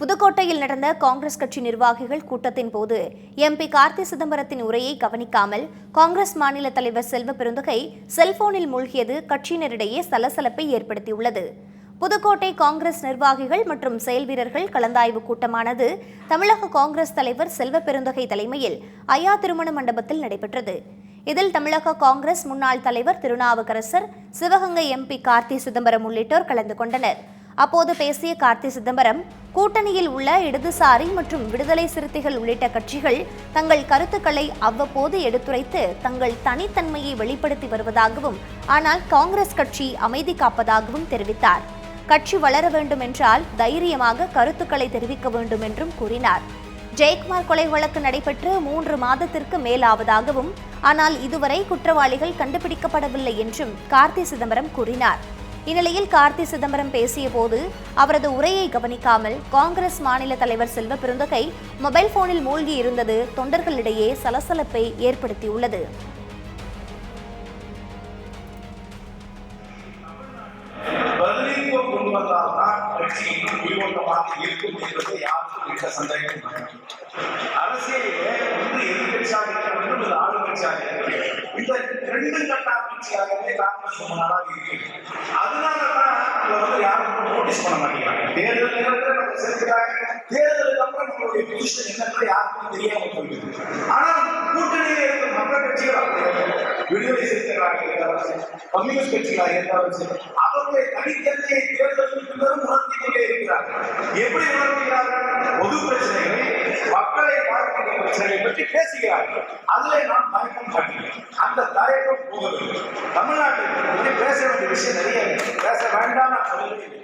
புதுக்கோட்டையில் நடந்த காங்கிரஸ் கட்சி நிர்வாகிகள் கூட்டத்தின் போது எம்பி கார்த்தி சிதம்பரத்தின் உரையை கவனிக்காமல் காங்கிரஸ் மாநில தலைவர் செல்வ பெருந்தகை செல்போனில் மூழ்கியது கட்சியினரிடையே சலசலப்பை ஏற்படுத்தியுள்ளது. புதுக்கோட்டை காங்கிரஸ் நிர்வாகிகள் மற்றும் செயல் வீரர்கள் கலந்தாய்வு கூட்டமானது தமிழக காங்கிரஸ் தலைவர் செல்வ பெருந்தகை தலைமையில் ஐயா திருமண மண்டபத்தில் நடைபெற்றது. இதில் தமிழக காங்கிரஸ் முன்னாள் தலைவர் திருநாவுக்கரசர் சிவகங்கை எம்பி கார்த்தி சிதம்பரம் உள்ளிட்டோர் கலந்து கொண்டனர். அப்போது பேசிய கார்த்தி சிதம்பரம் கூட்டணியில் உள்ள இடதுசாரி மற்றும் விடுதலை சிறுத்தைகள் உள்ளிட்ட கட்சிகள் தங்கள் கருத்துக்களை அவ்வப்போது எடுத்துரைத்து தங்கள் தனித்தன்மையை வெளிப்படுத்தி வருவதாகவும் ஆனால் காங்கிரஸ் கட்சி அமைதி காப்பதாகவும் தெரிவித்தார். கட்சி வளர வேண்டும் என்றால் தைரியமாக கருத்துக்களை தெரிவிக்க வேண்டும் என்றும் கூறினார். ஜெயக்குமார் கொலை வழக்கு நடைபெற்று மூன்று மாதத்திற்கு மேலாவதாகவும் ஆனால் இதுவரை குற்றவாளிகள் கண்டுபிடிக்கப்படவில்லை என்றும் கார்த்தி சிதம்பரம் கூறினார். இந்நிலையில் கார்த்தி சிதம்பரம் பேசிய போது அவரது உரையை கவனிக்காமல் காங்கிரஸ் மாநில தலைவர் செல்வ பெருந்தகை மொபைல் போனில் மூழ்கி இருந்தது தொண்டர்களிடையே சலசலப்பை ஏற்படுத்தியுள்ளது. அரசியல் இந்த ரெண்டு காங்கிரஸ் நாளாக நோட்டீஸ் பண்ண மாட்டேங்கிறாங்க தேர்தல் நேரத்தில் நம்ம செலுத்துறாங்க தேர்தலுக்கு அப்புறம் நம்மளுடைய பொசிஷன் என்னன்னு யாருக்கும் தெரியாம போயிடுது. ஆனா கூட்டணியில் இருக்கிற மற்ற கட்சிகள் விடுதலை சிறுத்தைகளாக இருந்தாலும் சரி, கம்யூனிஸ்ட் கட்சிகளாக இருந்தாலும் சரி, அவருடைய தனித்தன்மையை தேர்தலுக்கு பின்னரும் உணர்த்தி கொண்டே இருக்கிறார்கள். எப்படி உணர்த்துகிறார்கள்? பொது பிரச்சனைகளை மக்களை பாதிக்கின்ற பிரச்சனைகளை பற்றி பேசுகிறார்கள். அதிலே நான் தயக்கம் காட்டுகிறேன் அந்த தயக்கம் போகவில்லை. தமிழ்நாட்டில் பற்றி பேச வேண்டிய விஷயம் நிறைய பேச வேண்டாம் நான் சொல்லவில்லை